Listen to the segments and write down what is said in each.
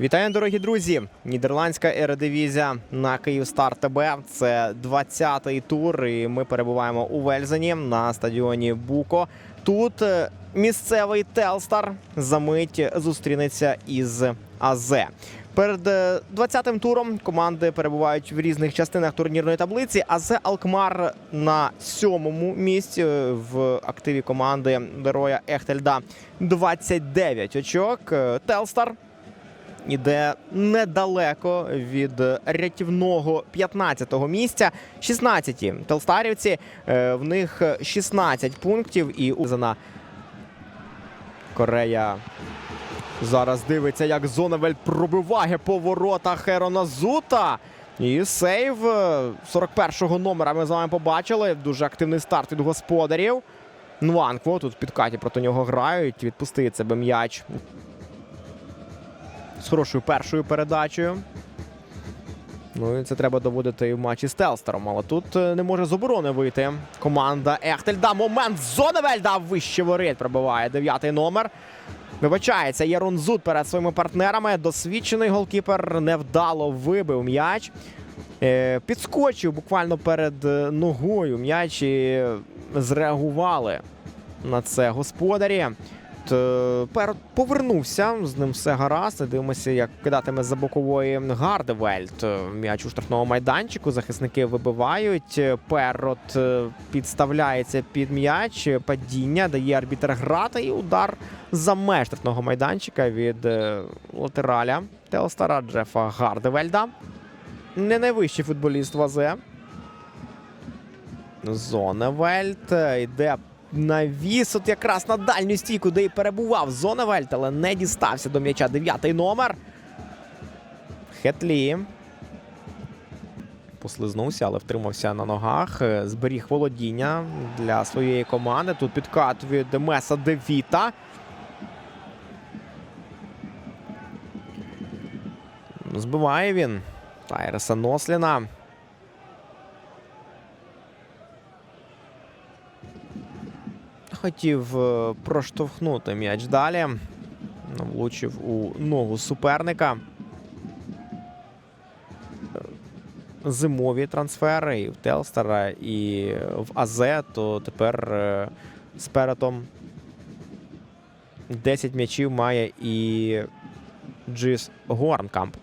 Вітаю, дорогі друзі! Нідерландська ередивізія на Київстар ТБ. Це 20-й тур. І ми перебуваємо у Вельзені на стадіоні Буко. Тут е, місцевий Телстар за мить зустрінеться із АЗ. Перед е, 20-м туром команди перебувають в різних частинах турнірної таблиці. АЗ Алкмар на сьомому місці е, в активі команди героя Ехтельда 29 очок. Е, Телстар іде недалеко від рятівного 15-го місця. 16-ті телстарівці. е, В них 16 пунктів і Узана Корея. Зараз дивиться, як Зоневель пробиває по воротах Ерона Зута. І сейв е, 41-го номера ми з вами побачили. Дуже активний старт від господарів. Нванкво тут в підкаті проти нього грають. Відпустить себе м'яч з хорошою першою передачею. Ну і це треба доводити і в матчі з Телстером. Але тут е, не може з оборони вийти. Команда Ехтельда. Момент Зоневельда вище воріт пробиває дев'ятий номер. Вибачається, Єрун Зуд перед своїми партнерами. Досвідчений голкіпер невдало вибив м'яч. Е, Підскочив буквально перед е, ногою м'яч і зреагували на це господарі. Тепер повернувся, з ним все гаразд. Дивимося, як кидатиме за бокової Гардевельт. М'яч у штрафному майданчику. Захисники вибивають. Перот е, підставляється під м'яч. Падіння дає арбітр грати і удар за меж штрафного майданчика від е, латераля Телстара Джефа Гардевельда. Не найвищий футболіст Вазе. Зоневельт е, йде навіс от якраз на дальню стійку, де і перебував Зоневельт, але не дістався до м'яча. Дев'ятий номер. Хетлі. Послизнувся, але втримався на ногах. Е, Зберіг володіння для своєї команди. Тут підкат від Меса Девіта. Збиває він Тайреса Носліна. Хотів е, проштовхнути м'яч далі. Влучив у ногу суперника. Зимові трансфери і в Телстера, і в АЗ, то тепер е, з перетом 10 м'ячів має і Джис Горнкамп,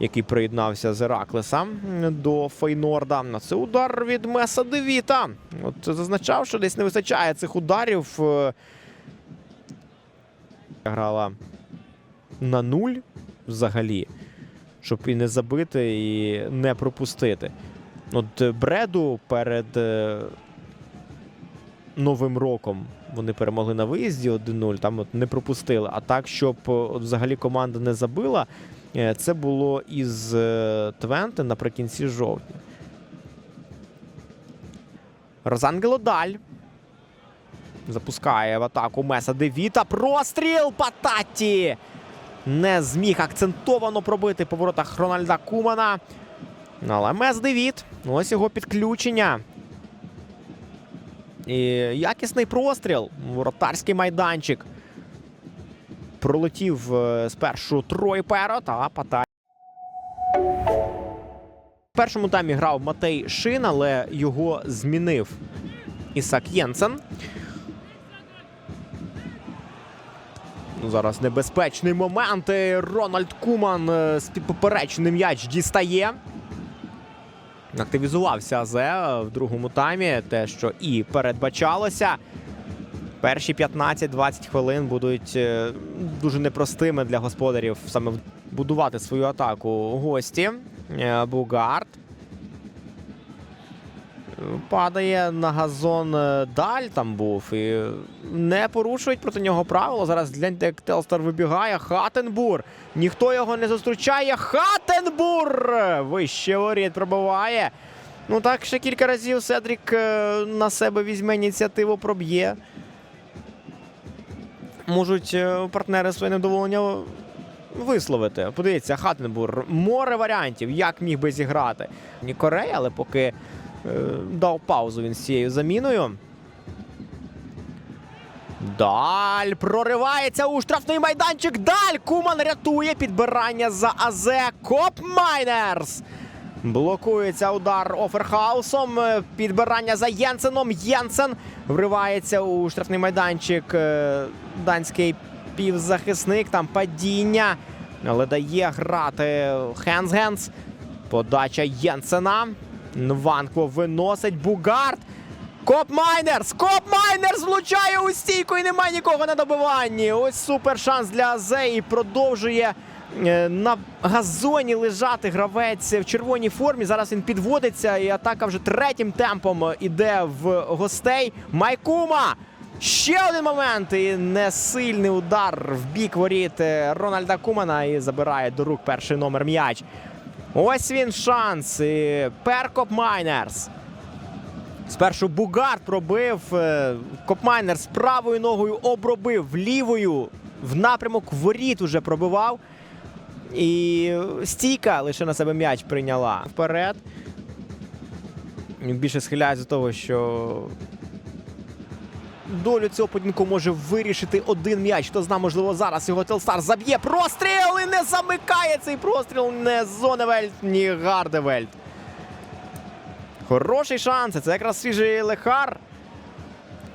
який приєднався з Ераклеса до Фейнорда. Це удар від Меса Девіта. От зазначав, що десь не вистачає цих ударів. Е, Грала на нуль взагалі, щоб і не забити, і не пропустити. От Бреду перед е, Новим роком вони перемогли на виїзді 1-0, там от не пропустили. А так, щоб е, от взагалі команда не забила, це було із е, Твенте наприкінці жовтня. Розангело Даль. Запускає в атаку Меса Девіта. Простріл Пататі! Не зміг акцентовано пробити по воротах Рональда Кумана. Але Мес Девіт. Ось його підключення. І якісний простріл. Воротарський майданчик. Пролетів е, спершу Трой Перот, а Патай. В першому таймі грав Матей Шин, але його змінив Ісак Єнсен. Ну, зараз небезпечний момент. Рональд Куман е, з поперечним м'яч дістає. Активізувався АЗ в другому таймі. Те, що і передбачалося. Перші 15-20 хвилин будуть е, дуже непростими для господарів саме будувати свою атаку гості. Е, Бугард. Падає на газон е, даль там був. І не порушують проти нього правила. Зараз гляньте, як Телстар вибігає. Хатенбур. Ніхто його не зустрічає. Хатенбур! Вище воріт пробиває. Ну так, ще кілька разів Седрік на себе візьме ініціативу, проб'є. Можуть е, партнери своє невдоволення висловити. Подивіться, Хатенбур. Море варіантів, як міг би зіграти. Ні Корея, але поки е, дав паузу він з цією заміною. Даль проривається у штрафний майданчик. Даль Куман рятує підбирання за АЗ Коп Майнерс. Блокується удар оферхаусом. Е, Підбирання за Єнсеном. Єнсен вривається у штрафний майданчик. Е, Данський півзахисник. Там падіння. Але дає грати Хенс-Генс. Подача Єнсена. Нванкво виносить Бугард. Коп Майнерс! Коп Майнерс влучає у стійку і немає нікого на добиванні. Ось супер шанс для Азе і продовжує на газоні лежати гравець в червоній формі. Зараз він підводиться, і атака вже третім темпом іде в гостей. Майкума! Ще один момент і несильний удар в бік воріт е, Рональда Кумана і забирає до рук перший номер м'яч. Ось він шанс. І Перкоп Майнерс. Спершу Бугард пробив. е, Копмайнер з правою ногою обробив лівою. В напрямок воріт уже пробивав. І стійка лише на себе м'яч прийняла вперед. Більше схиляється до того, що долю цього поєдинку може вирішити один м'яч. Хто зна, можливо, зараз його Телстар заб'є. Простріл і не замикає цей простріл. Не Зоневельт, ні Гардевельт. Хороший шанс. Це якраз свіжий Лехар.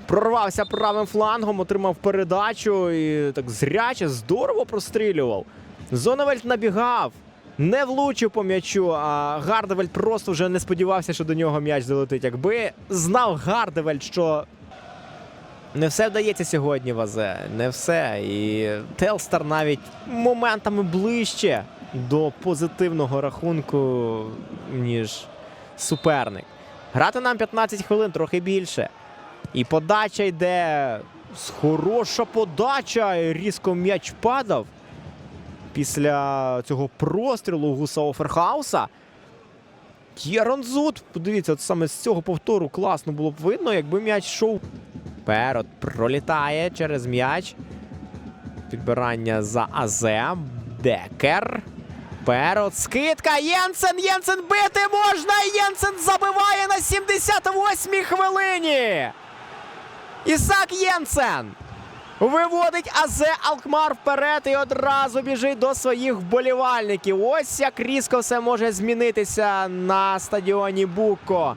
Прорвався правим флангом, отримав передачу і так зряче, здорово прострілював. Зоневельт набігав, не влучив по м'ячу, а Гардевельт просто вже не сподівався, що до нього м'яч залетить. Якби знав Гардевельт, що не все вдається сьогодні в Азе, не все. І Телстар навіть моментами ближче до позитивного рахунку, ніж суперник. Грати нам 15 хвилин, трохи більше. І подача йде. Хороша подача. Різко м'яч падав. Після цього прострілу Гуса Оферхауса. Єронзут. Подивіться, от саме з цього повтору класно було б видно, якби м'яч йшов. Перот пролітає через м'яч. Підбирання за Азе. Декер. Перот, скидка. Єнсен, Єнсен бити можна. Єнсен забиває на 78-й хвилині. Ісак Єнсен виводить Азе Алкмар вперед і одразу біжить до своїх вболівальників. Ось як різко все може змінитися на стадіоні Буко.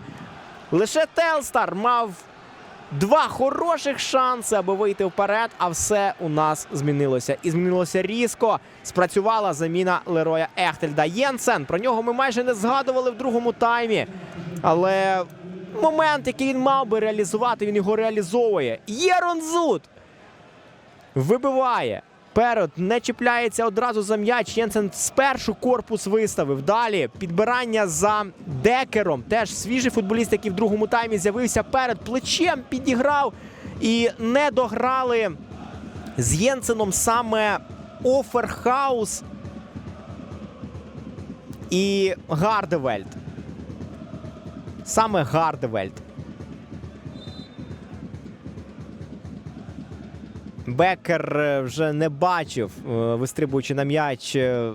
Лише Телстар мав два хороших шанси, аби вийти вперед, а все у нас змінилося. І змінилося різко. Спрацювала заміна Лероя Ехтельда. Єнсен. Про нього ми майже не згадували в другому таймі. Але момент, який він мав би реалізувати, він його реалізовує. Єронзут вибиває. Перед не чіпляється одразу за м'яч. Єнсен спершу корпус виставив. Далі підбирання за декером. Теж свіжий футболіст, який в другому таймі з'явився перед плечем, підіграв і не дограли з Єнсеном саме Оферхаус і Гардевельд. Саме Гардевельд. Бекер е, вже не бачив, е, вистрибуючи на м'яч, е,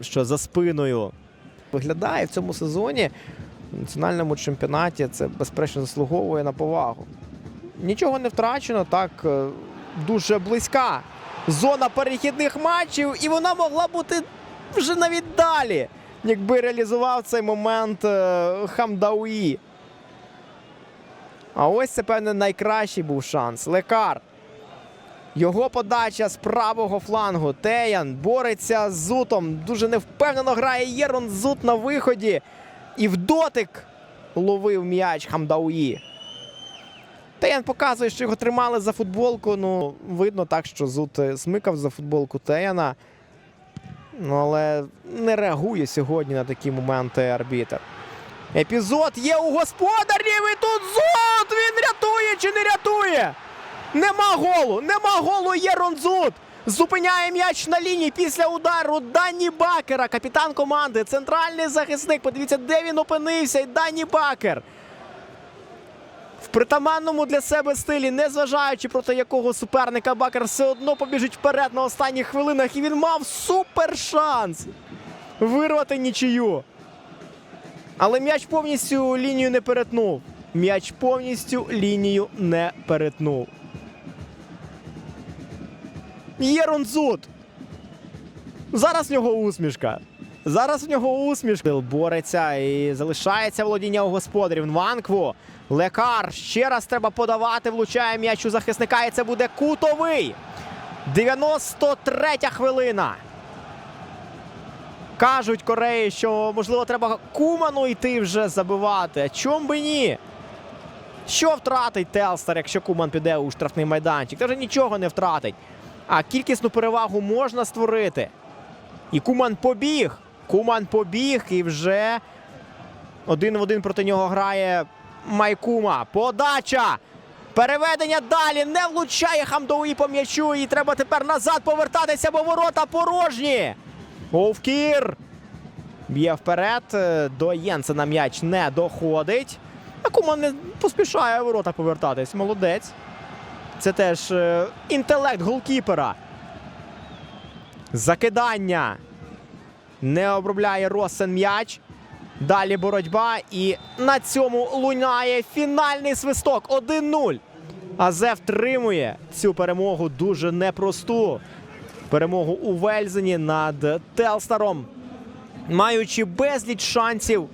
що за спиною виглядає в цьому сезоні в національному чемпіонаті. Це безперечно заслуговує на повагу. Нічого не втрачено, так дуже близька зона перехідних матчів, і вона могла бути вже навіть далі, якби реалізував цей момент Хамдауї. А ось це, певне, найкращий був шанс. Лекар. Його подача з правого флангу. Теян бореться з Зутом. Дуже невпевнено грає Єрон Зут на виході. І в дотик ловив м'яч Хамдауї. Теян показує, що його тримали за футболку. Ну, видно так, що Зут е, смикав за футболку Теяна. Ну, але не реагує сьогодні на такі моменти арбітер. Епізод є у господарів. І тут Зут! Він рятує чи не рятує? Нема голу! Нема голу! Є Ронзут! Зупиняє м'яч на лінії після удару Дані Бакера, капітан команди, центральний захисник. Подивіться, де він опинився. І Дані Бакер. В притаманному для себе стилі, незважаючи проти якого суперника Бакер все одно побіжить вперед на останніх хвилинах. І він мав супер шанс вирвати нічию. Але м'яч повністю лінію не перетнув. М'яч повністю лінію не перетнув. Єрунзут! Зараз в нього усмішка. Зараз в нього усмішка. Бореться і залишається володіння у господарів. Нванкву. Лекар. Ще раз треба подавати. Влучає м'яч у захисника. І це буде кутовий. 93 хвилина. Кажуть Кореї, що можливо треба Куману йти вже забивати. А чом би ні? Що втратить Телстер, якщо Куман піде у штрафний майданчик? Та вже нічого не втратить. А кількісну перевагу можна створити. І Куман побіг. Куман побіг і вже один в один проти нього грає Майкума. Подача! Переведення далі не влучає Хамдоуї по м'ячу. І треба тепер назад повертатися, бо ворота порожні. Овкір. Б'є вперед. е, До Єнсена м'яч не доходить. А Куман не поспішає ворота повертатись. Молодець. Це теж е, інтелект голкіпера. Закидання. Не обробляє Росен м'яч. Далі боротьба. І на цьому лунає фінальний свисток 1-0. Азе втримує цю перемогу дуже непросту. Перемогу у Вельзені над Телстаром. Маючи безліч шансів,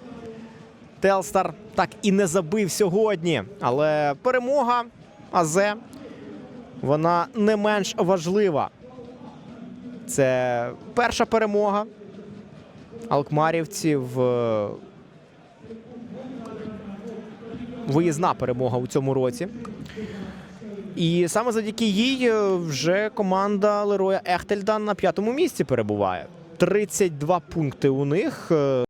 Телстар так і не забив сьогодні. Але перемога Азе вона не менш важлива. Це перша перемога Алкмарівців. е, Виїзна перемога у цьому році. І саме завдяки їй е, вже команда Лероя Ехтельда на п'ятому місці перебуває. 32 пункти у них. е,